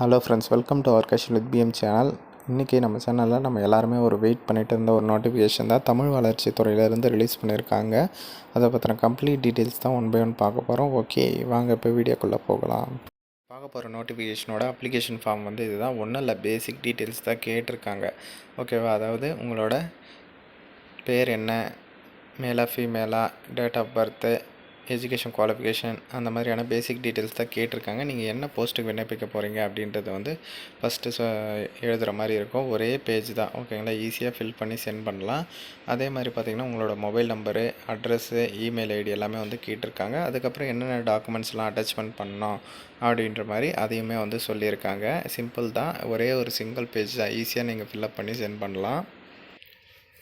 Hello friends welcome to our கஷன் with PM channel இன்றைக்கி நம்ம சேனலில் நம்ம எல்லாருமே ஒரு வெயிட் பண்ணிட்டு இருந்த ஒரு நோட்டிஃபிகேஷன் தான் தமிழ் வளர்ச்சி துறையிலேருந்து ரிலீஸ் பண்ணியிருக்காங்க. அதை பற்றின கம்ப்ளீட் டீட்டெயில்ஸ் தான் ஒன் பை ஒன் பார்க்க போகிறோம் ஓகே வாங்க இப்போ வீடியோக்குள்ளே போகலாம். பார்க்க போகிற நோட்டிஃபிகேஷனோட அப்ளிகேஷன் ஃபார்ம் வந்து இதுதான். ஒன்றும் இல்லை பேசிக் டீட்டெயில்ஸ் தான் கேட்டிருக்காங்க. ஓகேவா அதாவது உங்களோட பேர் என்ன? மேலா ஃபீமேலா date of birth education qualification அந்த மாதிரியான பேசிக் டீட்டெயில்ஸ் தான் கேட்டிருக்காங்க. நீங்கள் என்ன போஸ்ட்டுக்கு விண்ணப்பிக்க போகிறீங்க அப்படின்றது வந்து ஃபஸ்ட்டு எழுதுகிற மாதிரி இருக்கும். ஒரே பேஜ் தான். ஓகேங்களா ஈஸியாக ஃபில் பண்ணி சென்ட் பண்ணலாம். அதே மாதிரி பார்த்திங்கன்னா உங்களோட mobile number address email ID எல்லாமே வந்து கேட்டிருக்காங்க. அதுக்கப்புறம் என்னென்ன டாக்குமெண்ட்ஸ்லாம் அட்டாச்மெண்ட் பண்ணோம் அப்படின்ற மாதிரி அதையுமே வந்து சொல்லியிருக்காங்க. சிம்பிள் தான். ஒரே ஒரு சிங்கிள் பேஜ் தான். ஈஸியாக நீங்கள் ஃபில்அப் பண்ணி சென்ட் பண்ணலாம்.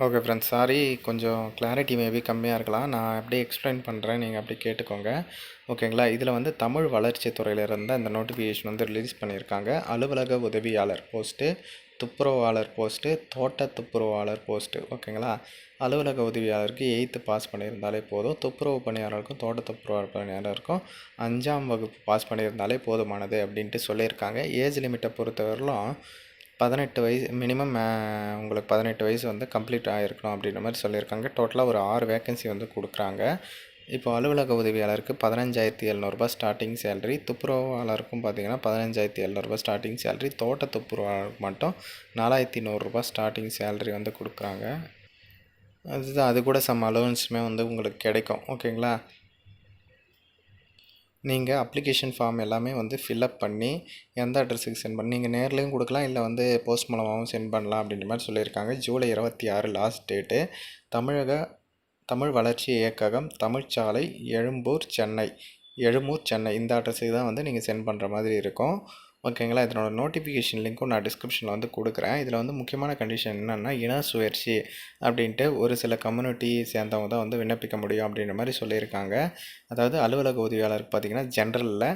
ஓகே ஃப்ரெண்ட்ஸ் சாரி கொஞ்சம் கிளாரிட்டி மேபி கம்மியாக இருக்கலாம். நான் அப்படியே எக்ஸ்பிளைன் பண்ணுறேன் நீங்கள் அப்படி கேட்டுக்கோங்க. ஓகேங்களா இதில் வந்து தமிழ் வளர்ச்சி துறையிலிருந்து இந்த நோட்டிஃபிகேஷன் வந்து ரிலீஸ் பண்ணியிருக்காங்க. அலுவலக உதவியாளர் போஸ்ட்டு துப்புரவாளர் போஸ்ட்டு தோட்ட துப்புரவாளர் போஸ்ட்டு ஓகேங்களா அலுவலக உதவியாளருக்கு எயித்து பாஸ் பண்ணியிருந்தாலே போதும். துப்புரவு பணியாளருக்கும் தோட்ட துப்புரவாளர் பணியாளருக்கும் அஞ்சாம் வகுப்பு பாஸ் பண்ணியிருந்தாலே போதுமானது அப்படின்ட்டு சொல்லியிருக்காங்க. ஏஜ் லிமிட்டை பொறுத்தவரையிலும் பதினெட்டு வயசு மினிமம் உங்களுக்கு பதினெட்டு வயசு வந்து கம்ப்ளீட் ஆகிருக்கணும் அப்படின்ற மாதிரி சொல்லியிருக்காங்க. டோட்டலாக ஒரு ஆறு வேக்கன்சி வந்து கொடுக்குறாங்க. இப்போ அலுவலக உதவியாளருக்கு பதினஞ்சாயிரத்தி எழுநூறுபா ஸ்டார்டிங் சேலரி துப்புரவாளருக்கும் பார்த்தீங்கன்னா பதினஞ்சாயிரத்தி எழுநூறுபா ஸ்டார்டிங் சேலரி தோட்ட துப்புரவாளருக்கு மட்டும் நாலாயிரத்தி நூறுரூபா ஸ்டார்டிங் சேலரி வந்து கொடுக்குறாங்க. அதுதான் அது கூட சம் அலோவன்ஸுமே வந்து உங்களுக்கு கிடைக்கும். ஓகேங்களா நீங்கள் அப்ளிகேஷன் ஃபார்ம் எல்லாமே வந்து ஃபில்அப் பண்ணி எந்த அட்ரஸுக்கு சென்ட் பண்ணி நீங்கள் நேர்லேயும் கொடுக்கலாம் இல்லை வந்து போஸ்ட் மூலமாகவும் சென்ட் பண்ணலாம் அப்படின்ற மாதிரி சொல்லியிருக்காங்க. ஜூலை இருபத்தி ஆறு லாஸ்ட் டேட்டு தமிழக தமிழ் வளர்ச்சி இயக்ககம் தமிழ்ச்சாலை எழும்பூர் சென்னை. எழும்பூர் சென்னை. இந்த அட்ரஸுக்கு தான் வந்து நீங்கள் சென்ட் பண்ணுற மாதிரி இருக்கும். ஓகேங்களா? இதனோட நோட்டிஃபிகேஷன் லிங்க்கும் நான் டிஸ்கிரிப்ஷனில் வந்து கொடுக்குறேன். இதில் வந்து முக்கியமான கண்டிஷன் என்னென்னா இன சுயற்சி அப்படின்ட்டு ஒரு சில கம்யூனிட்டி சேர்ந்தவங்க தான் வந்து விண்ணப்பிக்க முடியும் அப்படின்ற மாதிரி சொல்லியிருக்காங்க. அதாவது அலுவலக உதவியாளருக்கு பார்த்திங்கன்னா ஜென்ரலில்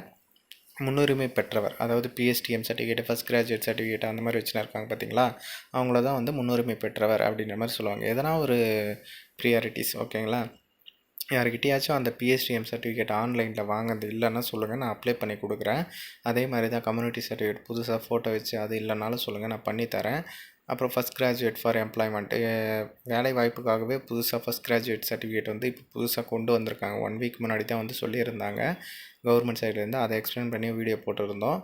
முன்னுரிமை பெற்றவர் அதாவது PSTM certificate first graduate certificate அந்த மாதிரி வச்சுனா இருக்காங்க பார்த்தீங்களா? அவங்கள தான் வந்து முன்னுரிமை பெற்றவர் அப்படின்ற மாதிரி சொல்லுவாங்க. எதனா ஒரு ப்ரியாரிட்டிஸ் ஓகேங்களா? யாருக்கிட்டேயாச்சும் அந்த பிஎஸ்டிஎம் சர்டிஃபிகேட் ஆன்லைனில் வாங்கினது இல்லைன்னா சொல்லுங்கள் நான் அப்ளை பண்ணி கொடுக்குறேன். அதே மாதிரி தான் கம்யூனிட்டி சர்டிஃபிகேட் புதுசாக ஃபோட்டோ வச்சு அது இல்லைனாலும் சொல்லுங்கள் நான் பண்ணித்தரேன் அப்புறம் ஃபஸ்ட் கிராஜுவேட் ஃபார் எம்ப்ளாய்மெண்ட்டு வேலை வாய்ப்புக்காகவே புதுசாக ஃபஸ்ட் கிராஜுவேட் சர்டிஃபிகேட் வந்து இப்போ புதுசாக கொண்டு வந்திருக்காங்க. ஒன் வீக் முன்னாடி தான் வந்து சொல்லியிருந்தாங்க. கவர்மெண்ட் சைட்லேருந்து அதை எக்ஸ்பிளைன் பண்ணி வீடியோ போட்டிருந்தோம்.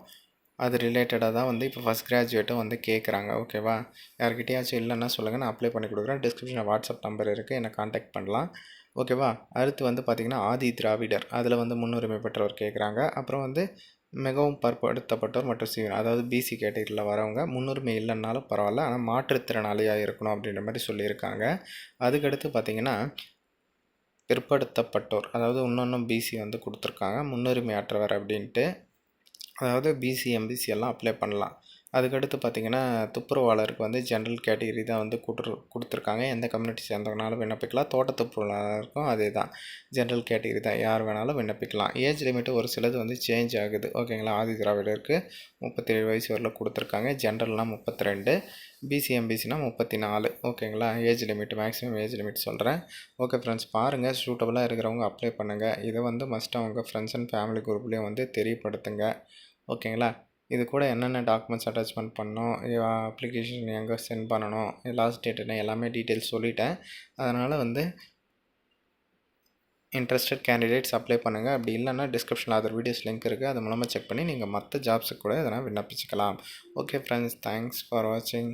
அது ரிலேட்டடாக தான் வந்து இப்போ ஃபஸ்ட் கிராஜுவேட்டும் வந்து கேட்குறாங்க ஓகேவா யார்கிட்டயாச்சும் இல்லைன்னா சொல்லுங்கள் நான் அப்ளை பண்ணி கொடுக்குறேன். டிஸ்கிரிப்ஷனில் வாட்ஸ்அப் நம்பர் இருக்குது என்னை காண்டாக்ட் பண்ணலாம். ஓகேவா? அடுத்து வந்து பார்த்திங்கன்னா ஆதி திராவிடர். அதில் வந்து முன்னுரிமை பெற்றவர் கேட்குறாங்க. அப்புறம் வந்து மிகவும் பற்படுத்தப்பட்டோர் மற்றும் சி அதாவது பிசி கேட்டகரியில் வரவங்க முன்னுரிமை இல்லைன்னாலும் பரவாயில்ல. ஆனால் மாற்றுத்திறனாளியாக இருக்கணும் அப்படின்ற மாதிரி சொல்லியிருக்காங்க. அதுக்கடுத்து பார்த்திங்கன்னா பிற்படுத்தப்பட்டோர். அதாவது இன்னொன்றும் பிசி வந்து கொடுத்துருக்காங்க. முன்னுரிமை அற்றவர் அப்படின்ட்டு. அதாவது பிசி எம்பிசி எல்லாம் அப்ளை பண்ணலாம். அதுக்கடுத்து பார்த்திங்கன்னா துப்புரவாளருக்கு வந்து ஜென்ரல் கேட்டகிரி தான் வந்து கொடுத்துரு கொடுத்துருக்காங்க. எந்த கம்யூனிட்டி சேர்ந்தவங்கனாலும் விண்ணப்பிக்கலாம். தோட்ட துப்புரவாளருக்கும் அதே தான். ஜென்ரல் கேட்டகிரி தான். யார் வேணாலும் விண்ணப்பிக்கலாம். ஏஜ் லிமிட்டு ஒரு சிலது வந்து சேஞ்ச் ஆகுது. ஓகேங்களா ஆதி திராவிடருக்கு முப்பத்தேழு வயசு வரல கொடுத்துருக்காங்க. ஜென்ரல்னால் முப்பத்தி ரெண்டு பிசிஎம்பிசினா முப்பத்தி நாலு ஓகேங்களா age limit maximum age limit சொல்கிறேன் ஓகே ஃப்ரெண்ட்ஸ் பாருங்கள் சூட்டபுளாக இருக்கிறவங்க அப்ளை பண்ணுங்கள் இதை வந்து மஸ்ட் அவங்க ஃப்ரெண்ட்ஸ் அண்ட் ஃபேமிலி குரூப்லேயும் வந்து தெரியப்படுத்துங்க. ஓகேங்களா இது கூட என்னென்ன டாக்குமெண்ட்ஸ் அட்டாச்மெண்ட் பண்ணணும் அப்ளிகேஷன் எங்கே சென்ட் பண்ணணும் லாஸ்ட் டேட் என்ன எல்லாமே டீட்டெயில்ஸ் சொல்லிட்டேன். அதனால் வந்து இன்ட்ரெஸ்டட் கேண்டிடேட்ஸ் அப்ளை பண்ணுங்கள் அப்படி இல்லைன்னா டிஸ்கிரிப்ஷனில் அதர் வீடியோஸ் லிங்க் இருக்குது அது மூலமாக செக் பண்ணி நீங்கள் மற்ற ஜாப்ஸுக்கு கூட இதெல்லாம் விண்ணப்பிச்சுக்கலாம். ஓகே ஃப்ரெண்ட்ஸ் தேங்க்ஸ் ஃபார் வாட்சிங்